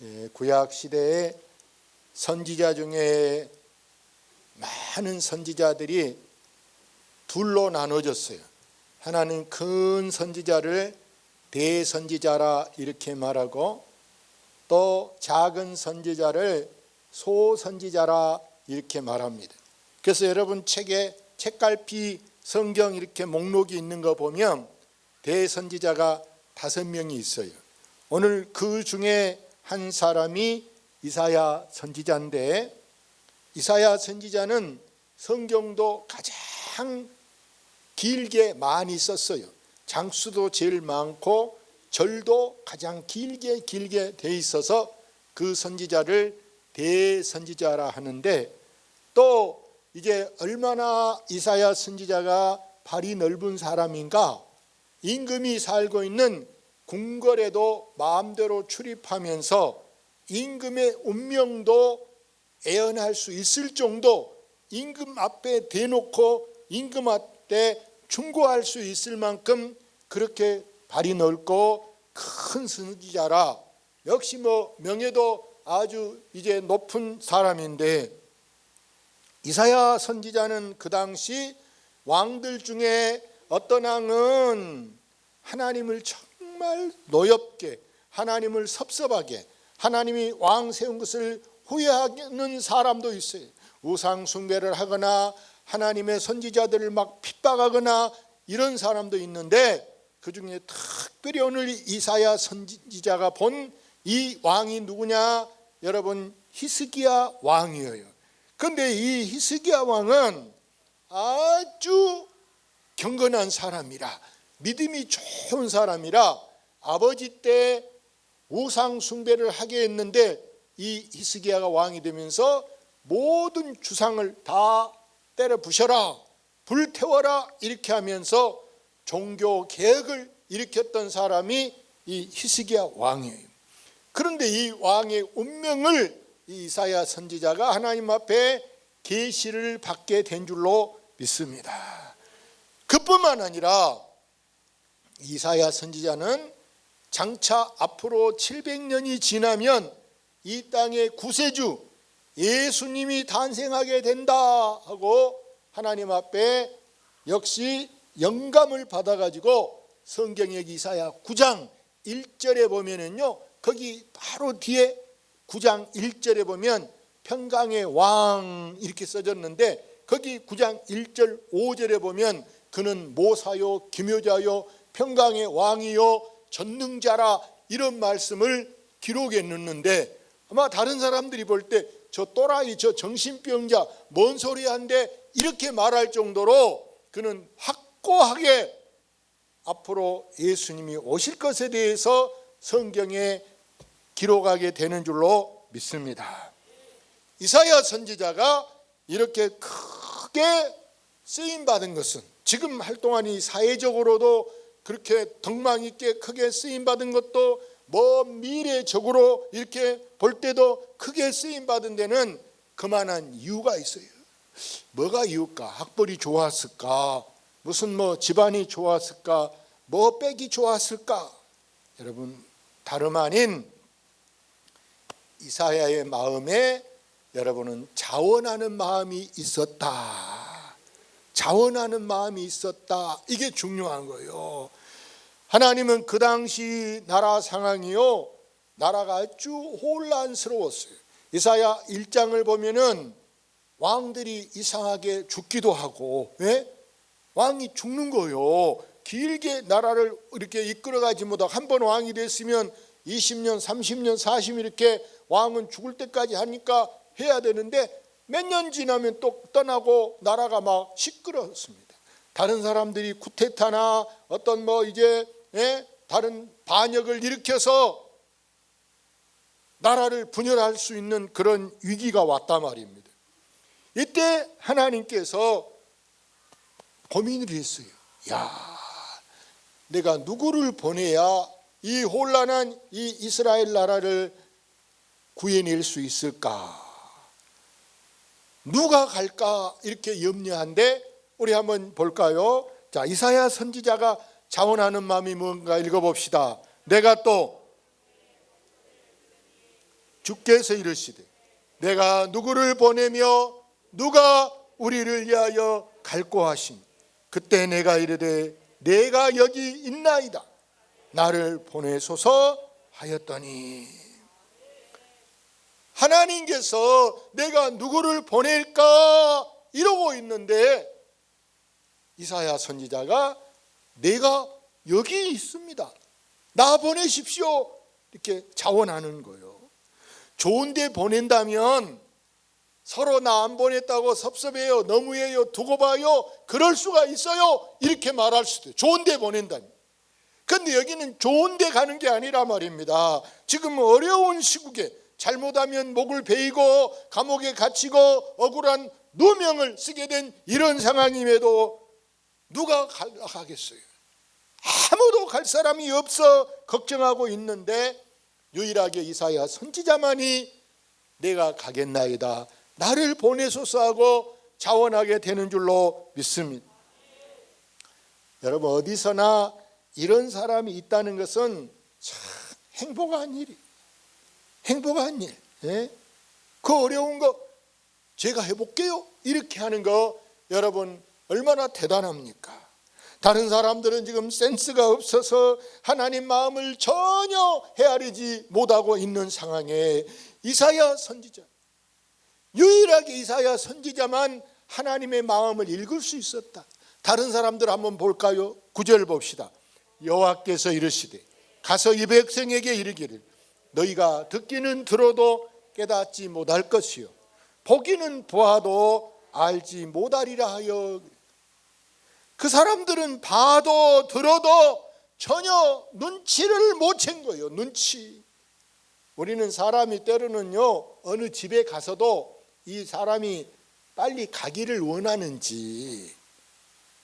예, 구약 시대의 선지자 중에 많은 선지자들이 둘로 나눠졌어요. 하나는 큰 선지자를 대선지자라 이렇게 말하고 또 작은 선지자를 소선지자라 이렇게 말합니다. 그래서 여러분 책에 책갈피 성경 이렇게 목록이 있는 거 보면 대선지자가 다섯 명이 있어요. 오늘 그 중에 한 사람이 이사야 선지자인데 이사야 선지자는 성경도 가장 길게 많이 썼어요. 장수도 제일 많고 절도 가장 길게 길게 돼 있어서 그 선지자를 대선지자라 하는데 또 이제 얼마나 이사야 선지자가 발이 넓은 사람인가 임금이 살고 있는 궁궐에도 마음대로 출입하면서 임금의 운명도 애언할 수 있을 정도 임금 앞에 대놓고 임금 앞에 충고할 수 있을 만큼 그렇게 발이 넓고 큰 선지자라. 역시 뭐 명예도 아주 이제 높은 사람인데 이사야 선지자는 그 당시 왕들 중에 어떤 왕은 하나님을 정말 노엽게 하나님을 섭섭하게 하나님이 왕 세운 것을 후회하는 사람도 있어요. 우상 숭배를 하거나 하나님의 선지자들을 막 핍박하거나 이런 사람도 있는데 그 중에 특별히 오늘 이사야 선지자가 본 이 왕이 누구냐? 여러분 히스기야 왕이에요. 근데 이 히스기야 왕은 아주 경건한 사람이라 믿음이 좋은 사람이라 아버지 때 우상 숭배를 하게 했는데 이 히스기야가 왕이 되면서 모든 주상을 다 때려 부셔라 불태워라 이렇게 하면서 종교 개혁을 일으켰던 사람이 이 히스기야 왕이에요. 그런데 이 왕의 운명을 이 이사야 선지자가 하나님 앞에 계시를 받게 된 줄로 믿습니다. 그뿐만 아니라 이사야 선지자는 장차 앞으로 700년이 지나면 이 땅의 구세주 예수님이 탄생하게 된다 하고 하나님 앞에 역시 영감을 받아 가지고 성경의 이사야 9장 1절에 보면은요. 거기 바로 뒤에 9장 1절에 보면 평강의 왕 이렇게 써졌는데 거기 9장 1절 5절에 보면 그는 모사요 기묘자요 평강의 왕이요 전능자라 이런 말씀을 기록해 놓는데 아마 다른 사람들이 볼 때 저 또라이 저 정신병자 뭔 소리 한데 이렇게 말할 정도로 그는 확고하게 앞으로 예수님이 오실 것에 대해서 성경에 기록하게 되는 줄로 믿습니다. 이사야 선지자가 이렇게 크게 쓰임 받은 것은 지금 활동한 이 사회적으로도 그렇게 덕망 있게 크게 쓰임 받은 것도 뭐 미래적으로 이렇게 볼 때도 크게 쓰임 받은 데는 그만한 이유가 있어요. 뭐가 이유일까? 학벌이 좋았을까? 무슨 뭐 집안이 좋았을까? 뭐 빼기 좋았을까? 여러분 다름 아닌 이사야의 마음에 여러분은 자원하는 마음이 있었다. 자원하는 마음이 있었다. 이게 중요한 거예요. 하나님은 그 당시 나라 상황이요. 나라가 아주 혼란스러웠어요. 이사야 1장을 보면은 왕들이 이상하게 죽기도 하고, 예? 왕이 죽는 거요. 길게 나라를 이렇게 이끌어가지 못하고 한 번 왕이 됐으면 20년, 30년, 40년 이렇게 왕은 죽을 때까지 하니까 해야 되는데 몇 년 지나면 또 떠나고 나라가 막 시끄러웠습니다. 다른 사람들이 쿠데타나 어떤 뭐 이제 예? 다른 반역을 일으켜서 나라를 분열할 수 있는 그런 위기가 왔단 말입니다. 이때 하나님께서 고민을 했어요. 야, 내가 누구를 보내야 이 혼란한 이 이스라엘 나라를 구해낼 수 있을까? 누가 갈까? 이렇게 염려한데 우리 한번 볼까요? 자, 이사야 선지자가 자원하는 마음이 뭔가 읽어봅시다. 내가 또 주께서 이르시되 내가 누구를 보내며 누가 우리를 위하여 갈고 하심? 그때 내가 이르되 내가 여기 있나이다. 나를 보내소서 하였더니. 하나님께서 내가 누구를 보낼까 이러고 있는데 이사야 선지자가 내가 여기 있습니다. 나 보내십시오. 이렇게 자원하는 거예요. 좋은데 보낸다면 서로 나 안 보냈다고 섭섭해요. 너무해요. 두고 봐요. 그럴 수가 있어요. 이렇게 말할 수도 있어요. 좋은데 보낸다면. 근데 여기는 좋은데 가는 게 아니라 말입니다. 지금 어려운 시국에 잘못하면 목을 베이고 감옥에 갇히고 억울한 누명을 쓰게 된 이런 상황임에도 누가 가겠어요? 아무도 갈 사람이 없어 걱정하고 있는데 유일하게 이사야 선지자만이 내가 가겠나이다. 나를 보내소서 하고 자원하게 되는 줄로 믿습니다. 여러분 어디서나 이런 사람이 있다는 것은 참 행복한 일이 행복한 일. 예? 그 어려운 거 제가 해볼게요. 이렇게 하는 거 여러분 얼마나 대단합니까? 다른 사람들은 지금 센스가 없어서 하나님 마음을 전혀 헤아리지 못하고 있는 상황에 이사야 선지자 유일하게 이사야 선지자만 하나님의 마음을 읽을 수 있었다. 다른 사람들 한번 볼까요? 구절 봅시다. 여호와께서 이르시되 가서 이 백성에게 이르기를 너희가 듣기는 들어도 깨닫지 못할 것이요 보기는 보아도 알지 못하리라 하여 그 사람들은 봐도 들어도 전혀 눈치를 못 챈 거예요. 눈치. 우리는 사람이 때로는요 어느 집에 가서도 이 사람이 빨리 가기를 원하는지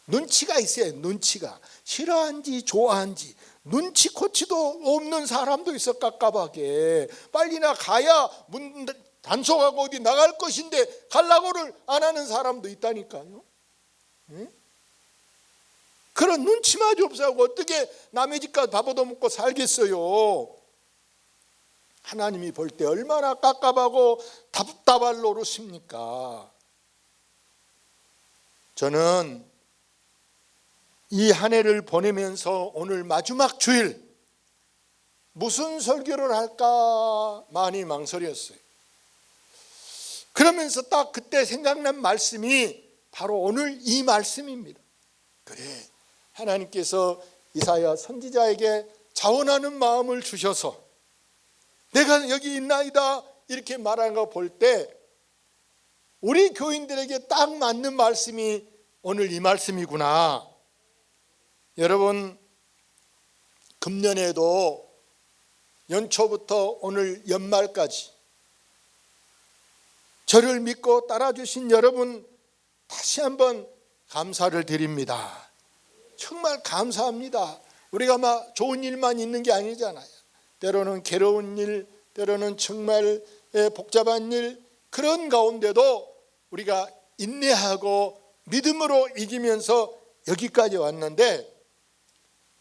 눈치가 있어요. 눈치가 싫어한지 좋아한지 눈치코치도 없는 사람도 있어 깝깝하게 빨리나 가야 문 단속하고 어디 나갈 것인데 갈라고를 안 하는 사람도 있다니까요. 응? 그런 눈치마저 없어하고 어떻게 남의 집가 밥 얻어먹고 살겠어요. 하나님이 볼 때 얼마나 깝깝하고 답답할 노릇입니까? 저는 이 한 해를 보내면서 오늘 마지막 주일 무슨 설교를 할까 많이 망설였어요. 그러면서 딱 그때 생각난 말씀이 바로 오늘 이 말씀입니다. 그래, 하나님께서 이사야 선지자에게 자원하는 마음을 주셔서 내가 여기 있나이다 이렇게 말하는 거 볼 때 우리 교인들에게 딱 맞는 말씀이 오늘 이 말씀이구나. 여러분 금년에도 연초부터 오늘 연말까지 저를 믿고 따라주신 여러분 다시 한번 감사를 드립니다. 정말 감사합니다. 우리가 막 좋은 일만 있는 게 아니잖아요. 때로는 괴로운 일, 때로는 정말 복잡한 일 그런 가운데도 우리가 인내하고 믿음으로 이기면서 여기까지 왔는데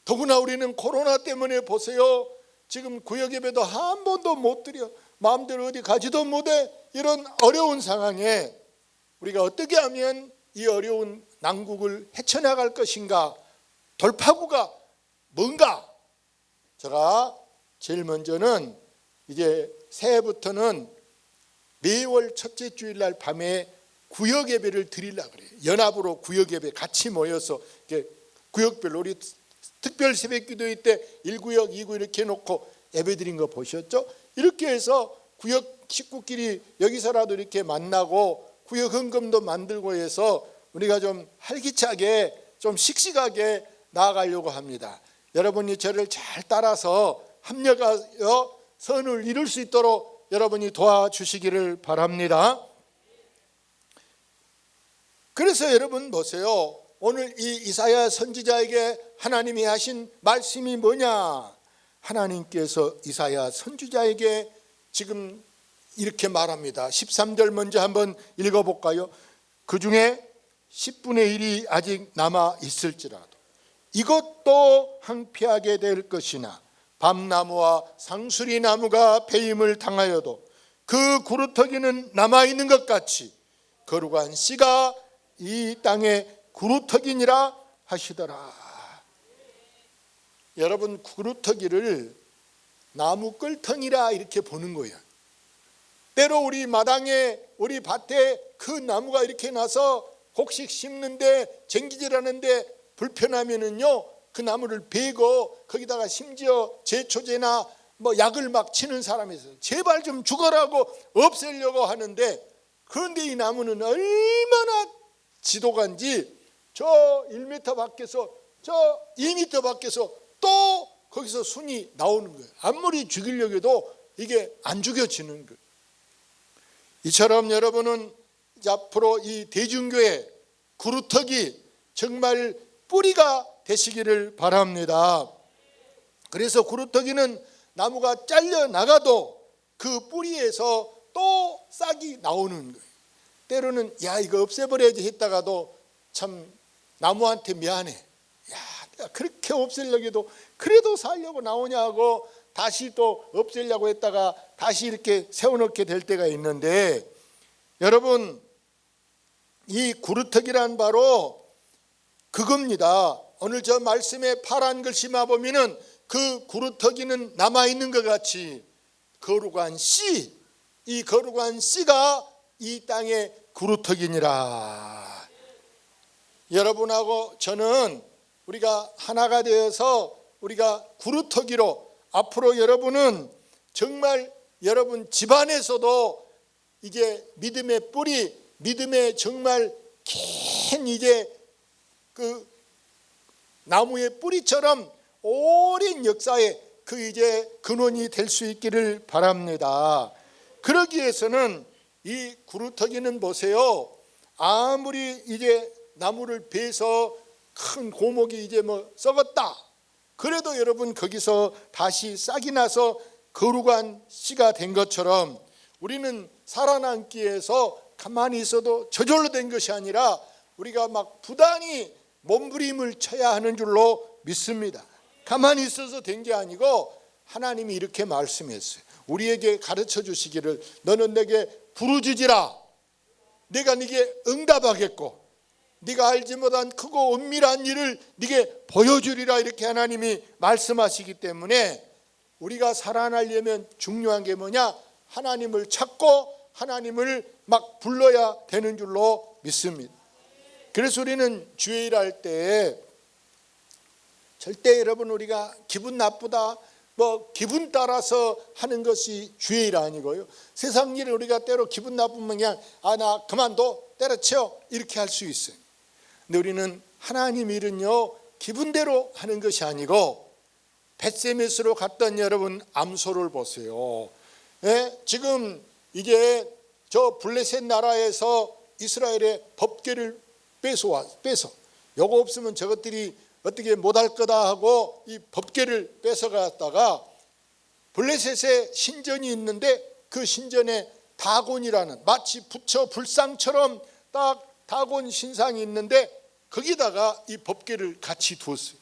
더구나 우리는 코로나 때문에 보세요. 지금 구역 예배도 한 번도 못 드려 마음대로 어디 가지도 못해 이런 어려운 상황에 우리가 어떻게 하면 이 어려운 난국을 헤쳐나갈 것인가 돌파구가 뭔가 제가 제일 먼저는 이제 새해부터는 매월 첫째 주일날 밤에 구역 예배를 드리려 그래요. 연합으로 구역 예배 같이 모여서 구역별로 우리 특별 새벽 기도회 때 1구역, 2구역 이렇게 해놓고 예배 드린 거 보셨죠? 이렇게 해서 구역 식구끼리 여기서라도 이렇게 만나고 구역 헌금도 만들고 해서 우리가 좀 활기차게 좀 씩씩하게 나아가려고 합니다. 여러분이 저를 잘 따라서 합력하여 선을 이룰 수 있도록 여러분이 도와주시기를 바랍니다. 그래서 여러분 보세요. 오늘 이 이사야 선지자에게 하나님이 하신 말씀이 뭐냐? 하나님께서 이사야 선지자에게 지금 이렇게 말합니다. 13절 먼저 한번 읽어 볼까요? 그 중에 10분의 1이 아직 남아 있을지라도 이것도 항피하게 될 것이나 밤나무와 상수리 나무가 배임을 당하여도 그 구루터기는 남아 있는 것 같이 거룩한 씨가 이 땅에 구루터기니라 하시더라. 여러분 구루터기를 나무 끌텅이라 이렇게 보는 거예요. 때로 우리 마당에 우리 밭에 그 나무가 이렇게 나서 곡식 심는데 쟁기질하는데 불편하면은요 그 나무를 베고 거기다가 심지어 제초제나 뭐 약을 막 치는 있어요. 제발 좀 죽어라고 없애려고 하는데 그런데 이 나무는 얼마나 지도간지 저 1m 밖에서 저 2m 밖에서 또 거기서 순이 나오는 거예요. 아무리 죽이려고 해도 이게 안 죽여지는 거예요. 이처럼 여러분은 앞으로 이 대중교회 구루터기 정말 뿌리가 되시기를 바랍니다. 그래서 구루터기는 나무가 잘려 나가도 그 뿌리에서 또 싹이 나오는 거예요. 때로는 야 이거 없애버려야지 했다가도 참 나무한테 미안해. 야 내가 그렇게 없애려고 해도 그래도 살려고 나오냐고 다시 또 없애려고 했다가 다시 이렇게 세워놓게 될 때가 있는데 여러분 이 구루터기란 바로 그겁니다. 오늘 저 말씀에 파란 글씨만 보면은 그 구루터기는 남아 있는 것 같이 거룩한 씨, 이 거룩한 씨가 이 땅의 구루터기니라. 여러분하고 저는 우리가 하나가 되어서 우리가 구루터기로 앞으로 여러분은 정말 여러분 집안에서도 이게 믿음의 뿌리, 믿음의 정말 긴 이제 그 나무의 뿌리처럼 오랜 역사의 그 이제 근원이 될 수 있기를 바랍니다. 그러기 위해서는 이 구루터기는 보세요. 아무리 이제 나무를 베서 큰 고목이 이제 뭐 썩었다. 그래도 여러분 거기서 다시 싹이 나서 거룩한 씨가 된 것처럼 우리는 살아남기 위해서 가만히 있어도 저절로 된 것이 아니라 우리가 막 부단히 몸부림을 쳐야 하는 줄로 믿습니다. 가만히 있어서 된 게 아니고 하나님이 이렇게 말씀했어요. 우리에게 가르쳐 주시기를 너는 내게 부르짖으라. 내가 네게 응답하겠고 네가 알지 못한 크고 은밀한 일을 네게 보여주리라 이렇게 하나님이 말씀하시기 때문에 우리가 살아나려면 중요한 게 뭐냐? 하나님을 찾고 하나님을 막 불러야 되는 줄로 믿습니다. 그래서 우리는 주일 할때 절대 여러분 우리가 기분 나쁘다 뭐 기분 따라서 하는 것이 주일 아니고요. 세상 일을 우리가 때로 기분 나쁘면 그냥 아 나 그만둬 때려쳐 이렇게 할 수 있어요. 근데 우리는 하나님 일은요 기분대로 하는 것이 아니고 벳세메스로 갔던 여러분 암소를 보세요. 예? 지금 이게 저 블레셋 나라에서 이스라엘의 법계를 뺏어와 뺏어. 요거 없으면 저것들이 어떻게 못할 거다 하고 이 법계를 뺏어갔다가 블레셋에 신전이 있는데 그 신전에 다곤이라는 마치 부처 불상처럼 딱 다곤 신상이 있는데 거기다가 이 법계를 같이 두었어요.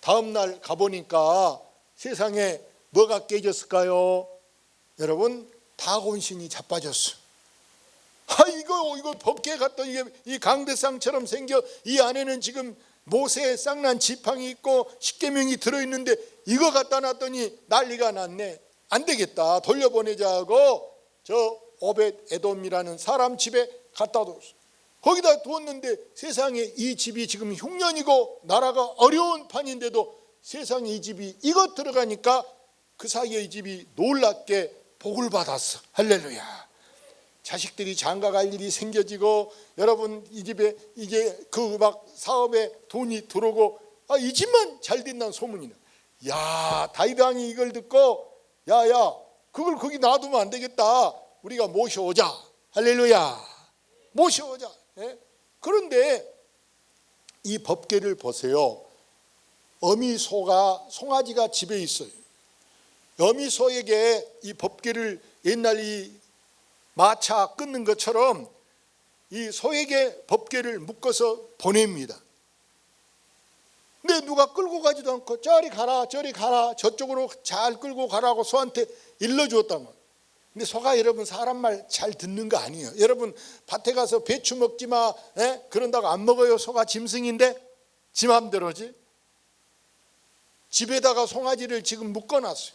다음 날 가보니까 세상에 뭐가 깨졌을까요? 여러분 다곤신이 자빠졌어. 아 이거 이거 법계 갔던 이게 이 강대상처럼 생겨 이 안에는 지금 모세의 쌍난 지팡이 있고 십계명이 들어 있는데 이거 갖다 놨더니 난리가 났네. 안 되겠다. 돌려보내자 하고 저 오벳 에돔이라는 사람 집에 갖다 뒀어. 거기다 두었는데 세상에 이 집이 지금 흉년이고 나라가 어려운 판인데도 세상에 이 집이 이것 들어가니까 그 사이에 이 집이 놀랍게 복을 받았어. 할렐루야. 자식들이 장가 갈 일이 생겨지고 여러분 이 집에 이게 그막 사업에 돈이 들어오고 아, 이 집만 잘 된다는 소문이 나. 야 다윗 왕이 이걸 듣고 야야 그걸 거기 놔두면 안 되겠다. 우리가 모셔오자. 할렐루야. 모셔오자. 예? 그런데 이 법계를 보세요. 어미소가 송아지가 집에 있어요. 어미소에게 이 법계를 옛날 이 마차 끊는 것처럼 이 소에게 법계를 묶어서 보냅니다. 근데 누가 끌고 가지도 않고 저리 가라 저리 가라 저쪽으로 잘 끌고 가라고 소한테 말이에요. 근데 소가 여러분 사람 말 잘 듣는 거 아니에요. 여러분 밭에 가서 배추 먹지 마. 예? 그런다고 안 먹어요. 소가 짐승인데 지 맘대로지. 집에다가 송아지를 지금 묶어놨어요.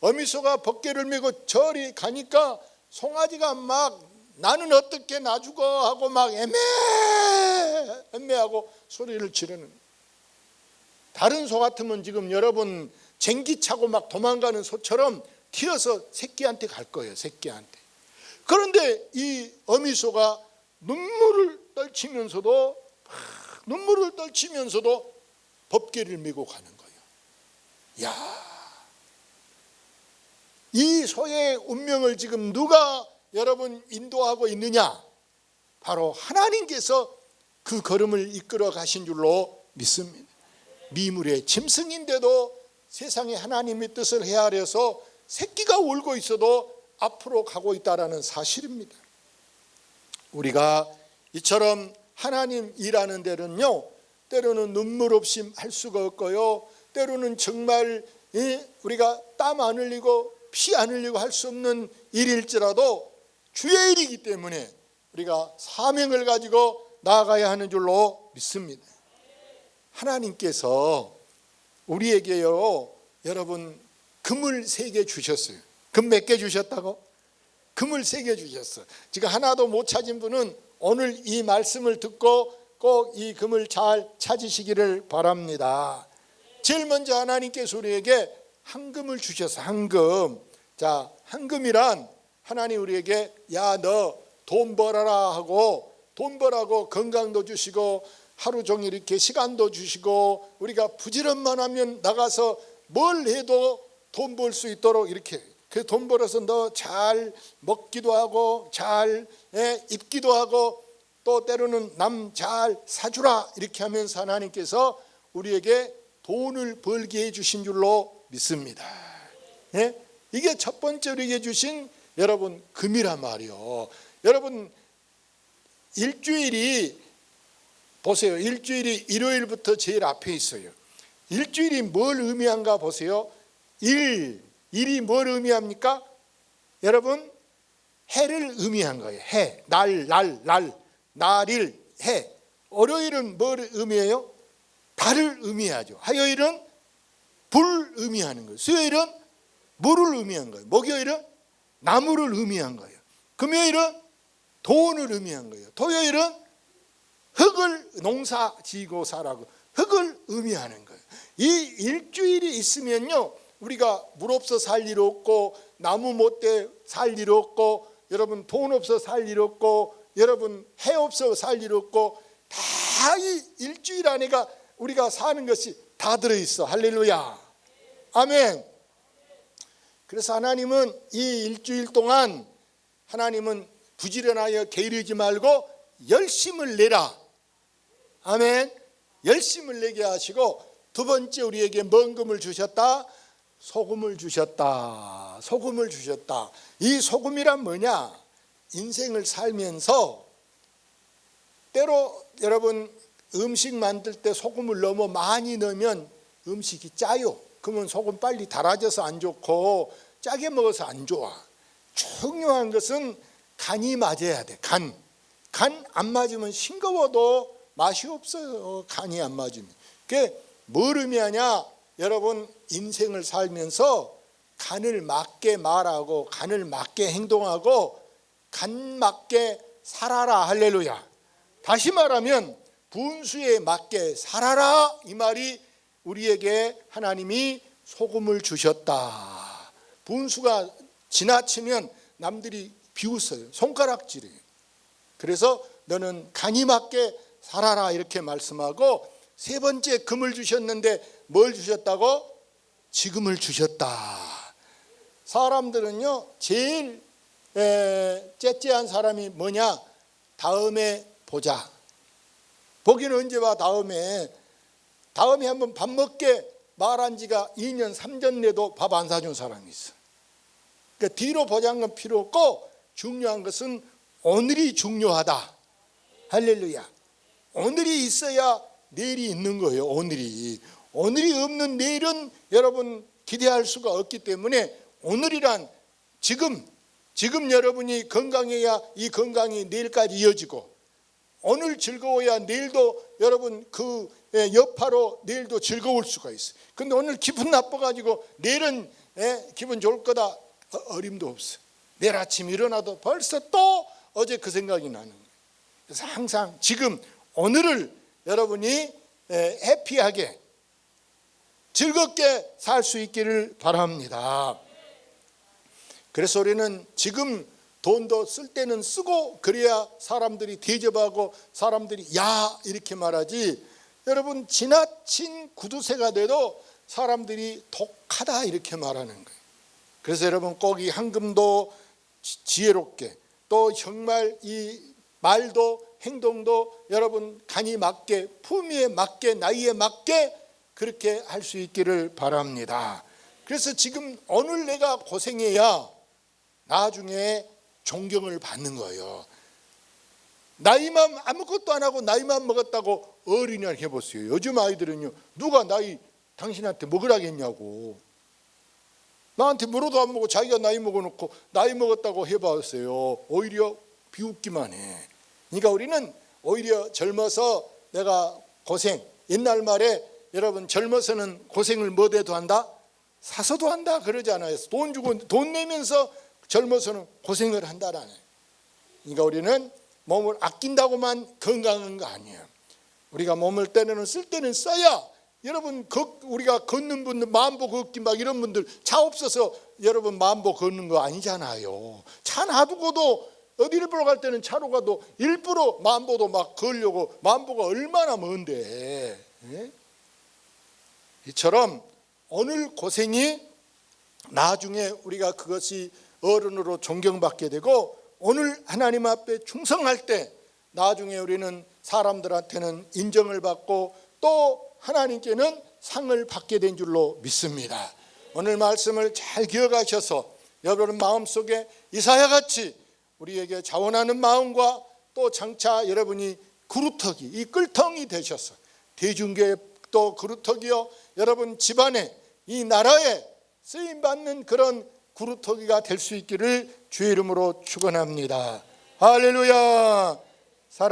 어미소가 벗개를 메고 저리 가니까 송아지가 막 나는 어떻게 나 죽어 하고 막 애매 애매하고 소리를 지르는. 다른 소 같으면 지금 여러분 쟁기차고 막 도망가는 소처럼 튀어서 새끼한테 갈 거예요 새끼한테. 그런데 이 어미소가 눈물을 떨치면서도 막 눈물을 떨치면서도 법계를 메고 가는 거예요. 야 이 소의 운명을 지금 누가 여러분 인도하고 있느냐? 바로 하나님께서 그 걸음을 이끌어 가신 줄로 믿습니다. 미물의 짐승인데도 세상에 하나님의 뜻을 헤아려서 새끼가 울고 있어도 앞으로 가고 있다라는 사실입니다. 우리가 이처럼 하나님 일하는 데는요, 때로는 눈물 없이 할 수가 없고요, 때로는 정말 우리가 땀 안 흘리고 피 안 흘리고 할 수 없는 일일지라도 주의 일이기 때문에 우리가 사명을 가지고 나아가야 하는 줄로 믿습니다. 하나님께서 우리에게요, 여러분 금을 세 개 주셨어요. 금 몇 개 주셨다고? 금을 세 개 주셨어. 지금 하나도 못 찾은 분은 오늘 이 말씀을 듣고 꼭 이 금을 잘 찾으시기를 바랍니다. 제일 먼저 하나님께서 우리에게 황금을 주셔서 황금. 자, 황금이란 하나님 우리에게 야 너 돈 벌어라 하고 돈 벌라고 건강도 주시고 하루 종일 이렇게 시간도 주시고 우리가 부지런만 하면 나가서 뭘 해도 돈 벌 수 있도록 이렇게 그 돈 벌어서 너 잘 먹기도 하고 잘 예, 입기도 하고 또 때로는 남 잘 사주라 이렇게 하면서 하나님께서 우리에게 돈을 벌게 해 주신 줄로 믿습니다. 예? 이게 첫 번째 우리에게 주신 여러분 금이란 말이요. 여러분 일주일이 보세요. 일주일이 일요일부터 제일 앞에 있어요. 일주일이 뭘 의미한가 보세요. 일 일이 뭘 의미합니까? 여러분 해를 의미한 거예요. 해, 날, 날, 날, 날일, 해. 월요일은 뭘 의미해요? 달을 의미하죠. 화요일은 불 의미하는 거예요. 수요일은 물을 의미한 거예요. 목요일은 나무를 의미한 거예요. 금요일은 돈을 의미한 거예요. 토요일은 흙을 농사 지고 살라고 흙을 의미하는 거예요. 이 일주일이 있으면요. 우리가 물 없어 살 일 없고 나무 못돼 살 일 없고 여러분 돈 없어 살 일 없고 여러분 해 없어 살 일 없고 다 이 일주일 안에가 우리가 사는 것이 다 들어 있어. 할렐루야. 아멘. 그래서 하나님은 이 일주일 동안 하나님은 부지런하여 게으르지 말고 열심을 내라. 아멘. 열심을 내게 하시고 두 번째 우리에게 먼금을 주셨다. 소금을 주셨다. 소금을 주셨다. 이 소금이란 뭐냐? 인생을 살면서 때로 여러분 음식 만들 때 소금을 너무 많이 넣으면 음식이 짜요. 그러면 소금 빨리 달아져서 안 좋고 짜게 먹어서 안 좋아. 중요한 것은 간이 맞아야 돼. 간. 간 안 맞으면 싱거워도 맛이 없어요. 간이 안 맞으면. 그게 뭘 의미하냐? 여러분 인생을 살면서 간을 맞게 말하고 간을 맞게 행동하고 간 맞게 살아라 할렐루야. 다시 말하면 분수에 맞게 살아라 이 말이 우리에게 하나님이 소금을 주셨다. 분수가 지나치면 남들이 비웃어요. 손가락질이에요. 그래서 너는 간이 맞게 살아라 이렇게 말씀하고 세 번째 금을 주셨는데 뭘 주셨다고? 지금을 주셨다. 사람들은요 제일 에, 째째한 사람이 뭐냐? 다음에 보자. 보기는 언제 봐 다음에 다음에 한번 밥 먹게 말한 지가 2년 3년 내도 밥 안 사준 사람이 있어. 그러니까 뒤로 건 필요 없고 중요한 것은 오늘이 중요하다. 할렐루야. 오늘이 있어야 내일이 있는 거예요. 오늘이. 오늘이 없는 내일은 여러분 기대할 수가 없기 때문에 오늘이란 지금 지금 여러분이 건강해야 이 건강이 내일까지 이어지고 오늘 즐거워야 내일도 여러분 그 예, 여파로 내일도 즐거울 수가 있어요. 근데 오늘 기분 나빠가지고 내일은 예, 기분 좋을 거다 어, 어림도 없어. 내일 아침 일어나도 벌써 또 어제 그 생각이 나는 거예요. 그래서 항상 지금 오늘을 여러분이 예, 해피하게 즐겁게 살 수 있기를 바랍니다. 그래서 우리는 지금 돈도 쓸 때는 쓰고 그래야 사람들이 대접하고 사람들이 야 이렇게 말하지 여러분 지나친 구두쇠가 돼도 사람들이 독하다 이렇게 말하는 거예요. 그래서 여러분 꼭이 황금도 지- 지혜롭게 또 정말 이 말도 행동도 여러분 간이 맞게 품위에 맞게 나이에 맞게 그렇게 할 수 있기를 바랍니다. 그래서 지금 오늘 내가 고생해야 나중에 존경을 받는 거예요. 나이만 아무것도 안 하고 나이만 먹었다고 어린이를 해보세요. 요즘 아이들은요 누가 나이 당신한테 먹으라겠냐고 나한테 물어도 안 먹고 자기가 나이 먹어놓고 나이 먹었다고 해봤어요. 오히려 비웃기만 해. 그러니까 우리는 오히려 젊어서 내가 고생 옛날 말에 여러분 젊어서는 고생을 뭐대도 한다 사서도 한다 그러잖아요. 돈 주고 돈 내면서 젊어서는 고생을 한다라네. 그러니까 우리는 몸을 아낀다고만 건강한 거 아니에요. 우리가 몸을 때는 쓸 때는 써야 여러분 걷- 우리가 걷는 분들 만보 걷기 막 이런 분들 차 없어서 여러분 만보 걷는 거 아니잖아요. 차 놔두고도 어디를 보러 갈 때는 차로 가도 일부러 만보도 막 걸려고 만보가 얼마나 먼데 예? 이처럼 오늘 고생이 나중에 우리가 그것이 어른으로 존경받게 되고 오늘 하나님 앞에 충성할 때 나중에 우리는 사람들한테는 인정을 받고 또 하나님께는 상을 받게 된 줄로 믿습니다. 오늘 말씀을 잘 기억하셔서 여러분 마음속에 이사야 같이 우리에게 자원하는 마음과 또 장차 여러분이 그루터기 이 끌텅이 되셔서 대중교회 또 그루터기요 여러분 집안에 이 나라에 쓰임 받는 그런 그루터기가 될 수 있기를 주의 이름으로 축원합니다. 할렐루야.